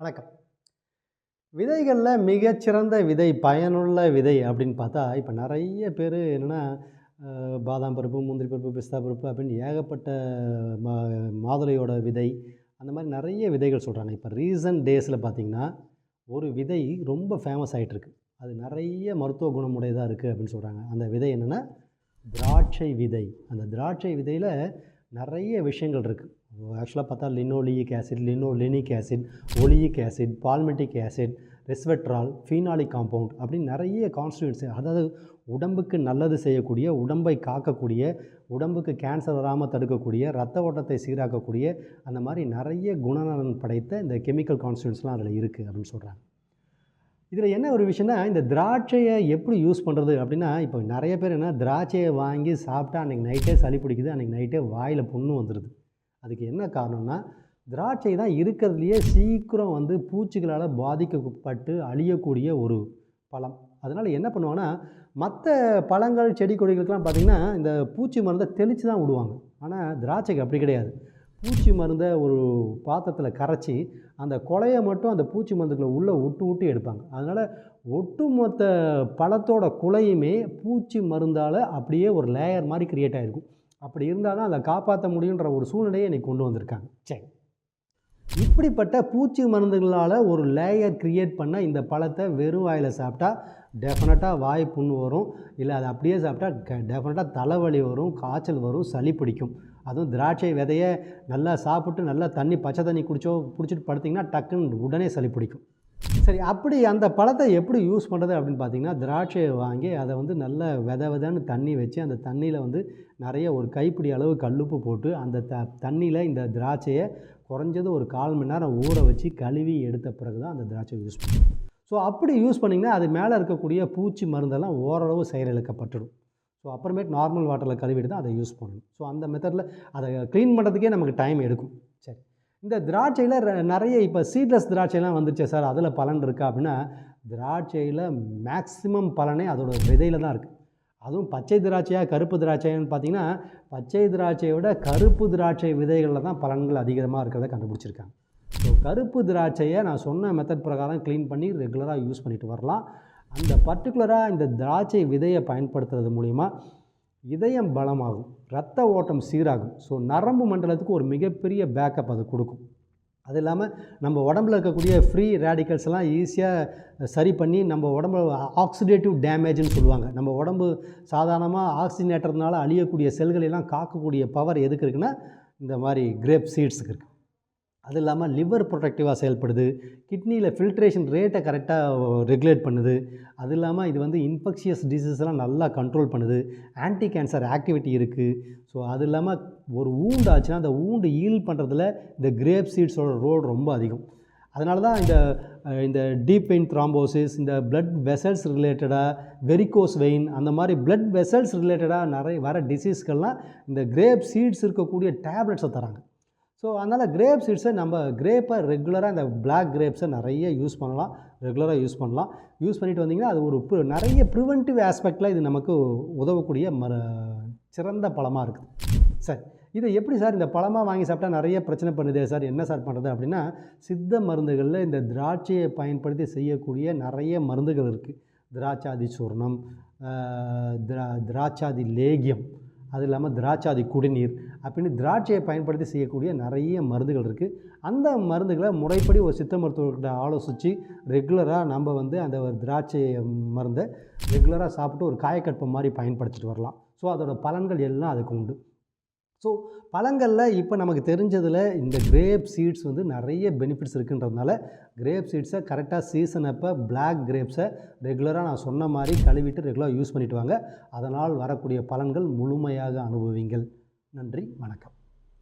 வணக்கம். விதைகளில் மிகச்சிறந்த விதை பயனுள்ள விதை அப்படின்னு பார்த்தா இப்போ நிறைய பேர் என்னென்னா பாதாம் பருப்பு முந்திரி பருப்பு பிஸ்தா பருப்பு அப்படின்னு ஏகப்பட்ட மா மாதுளையோட விதை அந்த மாதிரி நிறைய விதைகள் சொல்கிறாங்க இப்போ ரீசன்ட் டேஸில் பார்த்திங்கன்னா ஒரு விதை ரொம்ப ஃபேமஸ் ஆகிட்டுருக்கு அது நிறைய மருத்துவ குணமுடையதாக இருக்குது அப்படின்னு சொல்கிறாங்க அந்த விதை என்னென்னா திராட்சை விதை. அந்த திராட்சை விதையில் நிறைய விஷயங்கள் இருக்குது ஆக்சுவலாக பார்த்தா linoleic acid linolenic acid oleic acid palmitic acid resveratrol phenolic compound அப்படின்னு நிறைய கான்ஸ்டியூன்ஸ் அதாவது உடம்புக்கு நல்லது செய்யக்கூடிய உடம்பை காக்கக்கூடிய உடம்புக்கு கேன்சர் வராமல் தடுக்கக்கூடிய ரத்த ஓட்டத்தை சீராக்கக்கூடிய அந்த மாதிரி நிறைய குணநலன் படைத்த இந்த கெமிக்கல் கான்ஸ்டியூன்ஸ்லாம் அதில் இருக்குது அப்படின்னு சொல்கிறாங்க இதில் என்ன ஒரு விஷயம்னா இந்த திராட்சையை எப்படி யூஸ் பண்ணுறது அப்படின்னா இப்போ நிறைய பேர் என்ன திராட்சையை வாங்கி சாப்பிட்டா அன்றைக்கி நைட்டே சளி பிடிக்குது அன்றைக்கி நைட்டே வாயில் புண்ணு வந்துடுது அதுக்கு என்ன காரணம்னா திராட்சை தான் இருக்கிறதுலையே சீக்கிரம் வந்து பூச்சிகளால் பாதிக்கப்பட்டு அழியக்கூடிய ஒரு பழம். அதனால் என்ன பண்ணுவாங்கன்னா மற்ற பழங்கள் செடி கொடிகளுக்கெல்லாம் பார்த்திங்கன்னா இந்த பூச்சி மருந்தை தெளித்து தான் விடுவாங்க. ஆனால் திராட்சைக்கு அப்படி கிடையாது. பூச்சி மருந்தை ஒரு பாத்திரத்தில் கரைச்சி அந்த கொலையை மட்டும் அந்த பூச்சி மருந்துக்குள்ளே உள்ளே விட்டு விட்டு எடுப்பாங்க. அதனால் ஒட்டுமொத்த பழத்தோட குலையுமே பூச்சி மருந்தால் அப்படியே ஒரு லேயர் மாதிரி க்ரியேட் ஆகிருக்கும் அப்படி இருந்தால் தான் அதை காப்பாற்ற முடியுன்ற ஒரு சூழ்நிலையை இன்றைக்கி கொண்டு வந்திருக்காங்க. சரி. இப்படிப்பட்ட பூச்சி மருந்துகளால் ஒரு லேயர் க்ரியேட் பண்ண இந்த பழத்தை வெறும் வாயில் சாப்பிட்டா டெஃபினட்டாக வாய் புண்ணு வரும். இல்லை அதை அப்படியே சாப்பிட்டா டெஃபினட்டாக தலைவலி வரும் காய்ச்சல் வரும் சளி பிடிக்கும். அதுவும் திராட்சை விதையை நல்லா சாப்பிட்டு நல்லா தண்ணி பச்சை தண்ணி குடிச்சோ பிடிச்சிட்டு படுத்திங்கன்னா டக்குன்னு உடனே சளி பிடிக்கும். சரி அப்படி அந்த பழத்தை எப்படி யூஸ் பண்ணுறது அப்படின்னு பார்த்தீங்கன்னா திராட்சையை வாங்கி அதை வந்து நல்ல வித விதன்னு தண்ணி வச்சு அந்த தண்ணியில் வந்து நிறைய ஒரு கைப்பிடி அளவு கல்லுப்பு போட்டு அந்த த தண்ணியில் இந்த திராட்சையை குறைஞ்சது ஒரு கால் மணி நேரம் ஊற வச்சு கழுவி எடுத்த பிறகு தான் அந்த திராட்சை யூஸ் பண்ணணும் ஸோ அப்படி யூஸ் பண்ணிங்கன்னா அது மேலே இருக்கக்கூடிய பூச்சி மருந்தெல்லாம் ஓரளவு செயலிழக்கப்பட்டுடும். ஸோ அப்புறமேட்டு நார்மல் வாட்டரில் கழுவிட்டு தான் அதை யூஸ் பண்ணணும். ஸோ அந்த மெத்தடில் அதை க்ளீன் பண்ணுறதுக்கே நமக்கு டைம் எடுக்கும். இந்த திராட்சையில் நிறைய இப்போ சீட்லெஸ் திராட்சைலாம் வந்துருச்சு சார். அதில் பலன் இருக்கா அப்படின்னா திராட்சையில் மேக்ஸிமம் பலனே அதோட விதையில் தான் இருக்குது அதுவும் பச்சை திராட்சையாக கருப்பு திராட்சைன்னு பார்த்தீங்கன்னா பச்சை திராட்சையை விட கருப்பு திராட்சை விதைகளில் தான் பலன்கள் அதிகமாக இருக்கிறத கண்டுபிடிச்சிருக்காங்க. ஸோ கருப்பு திராட்சையை நான் சொன்ன மெத்தட் பிரகாரம் க்ளீன் பண்ணி ரெகுலராக யூஸ் பண்ணிட்டு வரலாம். அந்த பர்டிகுலராக இந்த திராட்சை விதையை பயன்படுத்துறது மூலிமா இதயம் பலமாகும் ரத்த ஓட்டம் சீராகும். ஸோ நரம்பு மண்டலத்துக்கு ஒரு மிகப்பெரிய பேக்கப் அது கொடுக்கும். அது இல்லாமல் நம்ம உடம்புல இருக்கக்கூடிய ஃப்ரீ ரேடிக்கல்ஸ் எல்லாம் ஈஸியாக சரி பண்ணி நம்ம உடம்பு ஆக்சிடேட்டிவ் டேமேஜ்னு சொல்லுவாங்க. நம்ம உடம்பு சாதாரணமாக ஆக்சிஜனேட்டர்னால அழியக்கூடிய செல்களெல்லாம் காக்கக்கூடிய பவர் எதுக்கு இருக்குன்னா இந்த மாதிரி கிரேப் சீட்ஸுக்கு இருக்குது அது இல்லாமல் லிவர் ப்ரொடக்டிவாக செயல்படுது. கிட்னியில் ஃபில்ட்ரேஷன் ரேட்டை கரெக்டாக ரெகுலேட் பண்ணுது. அது இல்லாமல் இது வந்து இன்ஃபெக்ஷியஸ் டிசீஸ்லாம் நல்லா கண்ட்ரோல் பண்ணுது. ஆன்டி கேன்சர் ஆக்டிவிட்டி இருக்குது ஸோ அது இல்லாமல் ஒரு ஊண்டு ஆச்சுன்னா அந்த ஊண்டு ஈல் பண்ணுறதுல இந்த கிரேப் சீட்ஸோட ரோல் ரொம்ப அதிகம். அதனால தான் இந்த இந்த டீப் வெயின் த்ராம்போசிஸ் இந்த பிளட் வெசல்ஸ் ரிலேட்டடாக வெரிகோஸ் வெயின் அந்த மாதிரி பிளட் வெசல்ஸ் ரிலேட்டடாக நிறைய வர டிசீஸ்கள்லாம் இந்த கிரேப் சீட்ஸ் இருக்கக்கூடிய டேப்லெட்ஸை தராங்க. ஸோ அதனால் கிரேப் சீட்ஸை நம்ம கிரேப்பை ரெகுலராக இந்த பிளாக் கிரேப்ஸை நிறைய யூஸ் பண்ணலாம். ரெகுலராக யூஸ் பண்ணலாம். யூஸ் பண்ணிட்டு வந்தீங்கன்னா அது ஒரு நிறைய ப்ரிவென்டிவ் ஆஸ்பெக்டில் இது நமக்கு உதவக்கூடிய ம சிறந்த பழமாக இருக்குது சரி இதை எப்படி சார் இந்த பழமாக வாங்கி சாப்பிட்டா நிறைய பிரச்சனை பண்ணுதே சார் என்ன சார் பண்ணுறது அப்படின்னா சித்த மருந்துகளில் இந்த திராட்சையை பயன்படுத்தி செய்யக்கூடிய நிறைய மருந்துகள் இருக்குது திராட்சாதி சூர்ணம் திரா திராட்சாதி லேகியம். அது இல்லாமல் திராட்சாதி குடிநீர். அப்படின்னு திராட்சையை பயன்படுத்தி செய்யக்கூடிய நிறைய மருந்துகள் இருக்குது அந்த மருந்துகளை முறைப்படி ஒரு சித்த மருத்துவர்கிட்ட ஆலோசித்து ரெகுலராக நம்ம வந்து அந்த ஒரு திராட்சை மருந்தை ரெகுலராக சாப்பிட்டு ஒரு காயக்கற்பம் மாதிரி பயன்படுத்திட்டு வரலாம். ஸோ அதோட பலன்கள் எல்லாம் அதுக்கு உண்டு. ஸோ பழங்களில் இப்போ நமக்கு தெரிஞ்சதில் இந்த கிரேப் சீட்ஸ் வந்து நிறைய பெனிஃபிட்ஸ் இருக்குன்றதுனால கிரேப் சீட்ஸை கரெக்டாக சீசன் அப்போ பிளாக் கிரேப்ஸை ரெகுலராக நான் சொன்ன மாதிரி கழுவிட்டு ரெகுலராக யூஸ் பண்ணிவிட்டு வாங்க. அதனால் வரக்கூடிய பலன்கள் முழுமையாக அனுபவிங்கள். நன்றி வணக்கம்.